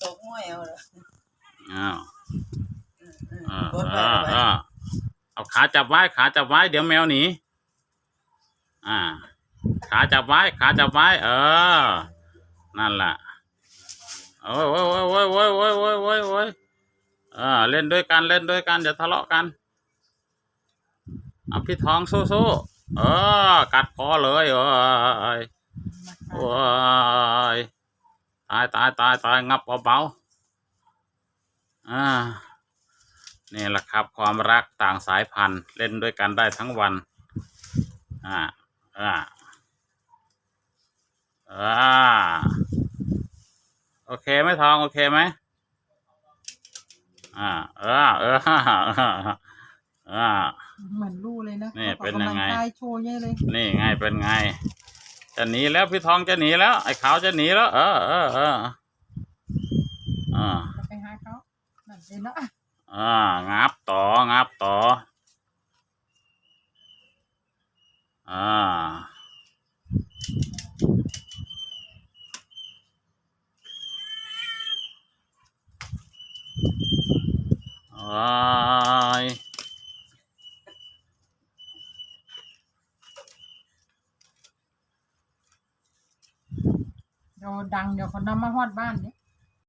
สกง่อยเอาละอ้าวอืมอืมอ่ากดไปอ่ากดไปอ่าเอาขาจับไว้ ขาจับไว้ เดี๋ยวแมวหนีอ่า ขาจับไว้ ขาจับไว้ เออ นั่นแหละโอ้ยโอ้ยโอ้ยโอ้ยโอ้ยโอ้ยโอ้ยโอ้ยเออเล่นด้วยกันเล่นด้วยกันอย่าทะเลาะกันเอาพี่ทองสู้ๆเออ กัดคอเลยเอ้ยโอ้ย ตายตายตายตายงับเบาๆอ่านี่แหละครับความรักต่างสายพันธุ์เล่นด้วยกันได้ทั้งวัน อ่า อ่า อ่า โอเคไหมทอง โอเคไหมอ่า เออเอออ่า เหมือนรู้เลยนะนี่เป็นยังไงออกกำลักายโชว์เยอะเลย นี่ไงเป็นไง จะหนีแล้วพี่ทองจะหนีแล้ว ไอ้ขาวจะหนีแล้ว เออเออเอออ่าจะไปหาเขานั่นเองนะอ่างับต่องับต่อ อ่าอ้าย เราดังเดี๋ยวคนนำมาฮอดบ้านเนี่ย